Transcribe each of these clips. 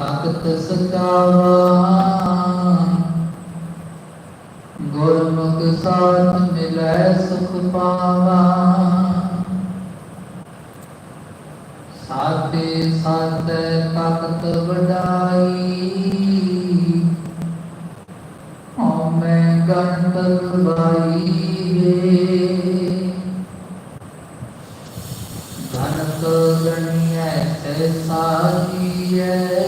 ਭਗਤ ਸਚਾਵਾ ਗੁਰਮੁਖ ਸਾਧ ਮਿਲੈ ਸੁਖ ਪਾਵਾ। ਸਾਤੇ ਸਾਤੇ ਭਗਤ ਵਡਾਈ। ਹਉਮੈ ਗੰਤ ਬਾਈ ਧਨਕ ਗਣੀਐ ਤੇ ਸਾਰੀਐ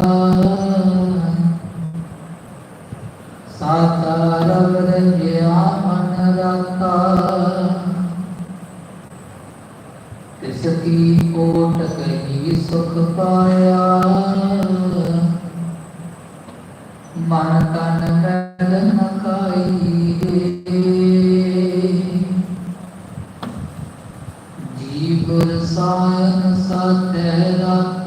ਦਾਤਾ ਸਾਤਾ ਰਵ ਰੰਗਿਆ ਮਨ ਰਾਤਾ ਤਿਸ ਕੀ ਕੋਟ ਕਹੀ ਸੁਖ ਪਾਇਆ। ਮਨ ਤਨ ਮੈਲ ਨ ਖਾਈ ਜੀ ਗੁਰ ਸਾਨ ਸਤਿ ਰਾਤੀ